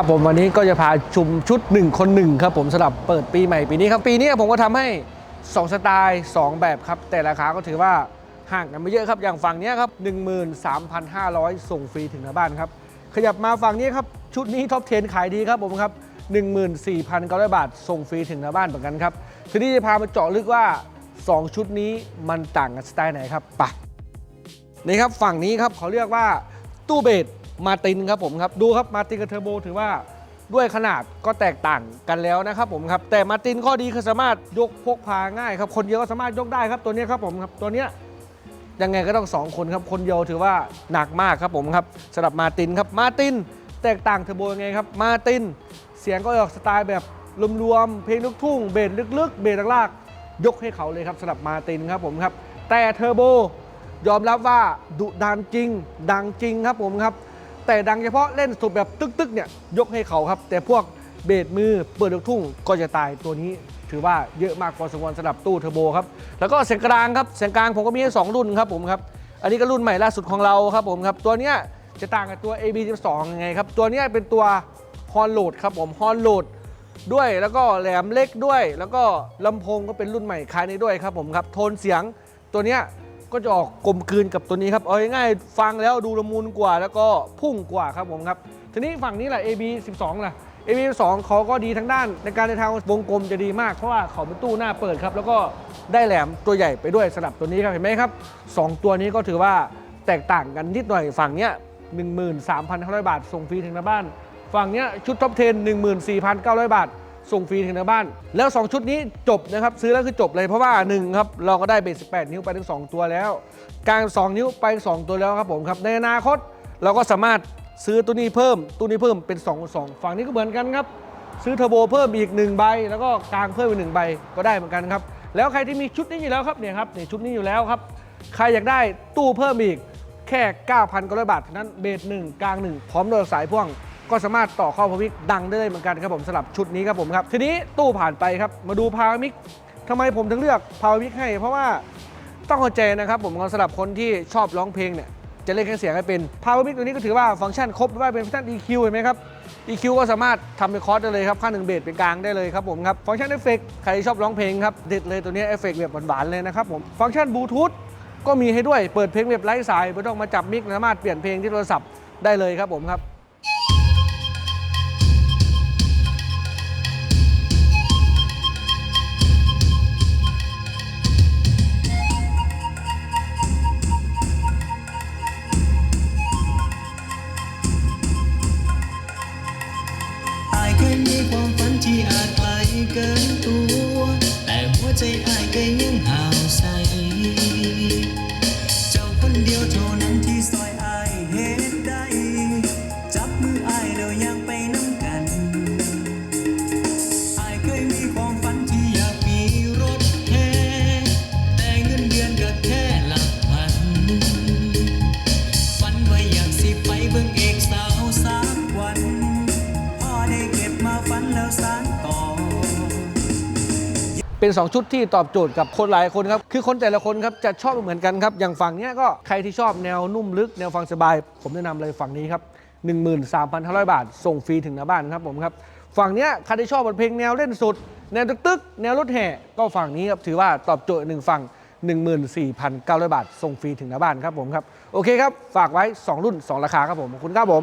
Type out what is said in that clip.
ครับผมวันนี้ก็จะพาชุมชุด 1 คน1ครับผมสำหรับเปิดปีใหม่ปีนี้ครับปีนี้ผมก็ทำให้ 2 สไตล์ 2 แบบครับ แต่ราคาก็ถือว่าห่างกันไม่เยอะครับอย่างฝั่งนี้ครับ 13,500 ส่งฟรีถึงหน้าบ้านครับ ขยับมาฝั่งนี้ครับ ชุดนี้ท็อป10ขายดีครับผมครับ 14,900 บาท ส่งฟรีถึงหน้าบ้านเหมือนกันครับทีนี้จะพามาเจาะลึกว่า 2 ชุดนี้มันต่างกันสไตล์ไหนครับไปะนี่ครับฝั่งนี้ครับเขาเรียกว่าตู้เบส มาตินครับผมครับดูครับมาตินกับเทอร์โบถือว่าด้วยขนาดก็แตกต่างกันแล้วนะครับผมครับแต่มาตินข้อดีคือสามารถยกพกพาง่ายครับคนเดียวก็สามารถยกได้ครับตัวนี้ครับผมครับตัวเนี้ยยังไงก็ต้องสองคนครับคนเดียวถือว่าหนักมากครับผมครับสำหรับมาตินครับมาตินแตกต่างเทอร์โบยังไงครับมาตินเสียงก็ออกสไตล์แบบรวมๆเพลงลูกทุ่งเบสลึกๆ เบสลากๆยกให้เขาเลยครับสำหรับมาตินครับผมครับแต่เทอร์โบยอมรับว่าดุดันจริง ดังจริงครับผมครับ แต่ดังเฉพาะเล่นสุดแบบตึกๆเนี่ยยกให้เขาครับ แต่พวกเบสมือเปิดลูกทุ่งก็จะตายตัวนี้ ถือว่าเยอะมากพอสมควรสำหรับตู้เทอร์โบครับแล้วก็เสียงกลางครับเสียงกลางผมก็มีให้สองรุ่นครับผมครับอันนี้ก็รุ่นใหม่ล่าสุดของเราครับผมครับตัวเนี้ยจะต่างกับตัว AB12 ยังไงครับตัวเนี้ยเป็นตัวฮอนโหลดครับผมฮอนโหลดด้วยแล้วก็แหลมเล็กด้วย แล้วก็ลำโพงก็เป็นรุ่นใหม่คล้ายนี้ด้วยครับผมครับโทนเสียงตัวเนี้ย ก็จะออกกลมกลืนกับตัวนี้ครับเอาง่ายๆฟังแล้วดูละมุนกว่าแล้วก็พุ่งกว่าครับผมครับทีนี้ฝั่งนี้แหละ AB 12ล่ะ AB 12เขาก็ดีทั้งด้านในการในทางวงกลมจะดีมากเพราะว่าเขาเป็นตู้หน้าเปิดครับ แล้วก็ได้แหลมตัวใหญ่ไปด้วยสำหรับตัวนี้ครับเห็นไหมครับสองตัวนี้ก็ถือว่าแตกต่างกันนิดหน่อยฝั่งเนี้ย13,500 บาทส่งฟรีถึงหน้าบ้าน ฝั่งเนี้ยชุดท็อป10 14,900 บาท ส่งฟรีถึงหน้าบ้าน แล้ว 2 ชุดนี้จบนะครับ ซื้อแล้วคือจบเลยเพราะว่า 1 ครับ เราก็ได้เบส18 นิ้วไปถึง 2 ตัวแล้ว กลาง 2 นิ้วไป 2 ตัวแล้วครับผมครับในอนาคตเราก็สามารถซื้อตัวนี้เพิ่มตัวนี้เพิ่มเป็น2 2ฝั่งนี้ก็เหมือนกันครับ ซื้อเทอร์โบเพิ่มอีก1ใบแล้วก็กลางเพิ่มอีกหนึ่งใบก็ได้เหมือนกันครับแล้วใครที่มีชุดนี้อยู่แล้วครับเนี่ยครับเนี่ยชุดนี้อยู่แล้วครับใครอยากได้ตู้เพิ่มอีกแค่ 9,900 บาทเท่านั้นเบสหนึ่งกลางหนึ่งพร้อมโดยสายพ่วง ก็สามารถต่อเข้าพาวิกดังได้เลยเหมือนกันครับผมสำหรับชุดนี้ครับผมครับ ทีนี้ตู้ผ่านไปครับ มาดูพาวมิกทำไมผมถึงเลือกพาวมิกให้ เพราะว่าต้องเข้าใจนะครับผมสำหรับคนที่ชอบร้องเพลงเนี่ยจะเล่นเครื่องเสียงให้เป็นพาวมิกตัวนี้ก็ถือว่าฟังก์ชันครบไม่ว่าเป็นฟังก์ชัน EQ เห็นไหมครับ EQ ก็สามารถทำเป็นคอร์สได้เลยครับ ค่าหนึ่งเบสเป็นกลางได้เลยครับผมครับ ฟังก์ชันเอฟเฟกใครชอบร้องเพลงครับเด็ดเลยตัวนี้เอฟเฟกแบบหวานๆเลยนะครับผม ฟังก์ชันบลูทูธก็มีให้ด้วย เปิดเพลงแบบไร้สายไม่ต้องมาจับมิกสามารถเปลี่ยนเพลงที่โทรศัพท์ได้เลยครับผมครับ ความฝันที่อาจไกลเกินตัว แต่หัวใจอา เป็น 2 ชุดที่ตอบโจทย์กับคนหลายคนครับ คือคนแต่ละคนครับจะชอบไม่เหมือนกันครับ อย่างฝั่งเนี้ยก็ใครที่ชอบแนวนุ่มลึกแนวฟังสบาย ผมแนะนำเลยฝั่งนี้ครับ 13,500 บาท ส่งฟรีถึงหน้าบ้านครับผมครับ ฝั่งเนี้ยใครที่ชอบบทเพลงแนวเล่นสุดแนวตึกๆแนวรถแห่ก็ฝั่งนี้ครับถือว่าตอบโจทย์หนึ่งฝั่ง14,900 บาท ส่งฟรีถึงหน้าบ้านครับผมครับ โอเคครับ ฝากไว้ 2 รุ่น 2 ราคาครับผม ขอบคุณครับผม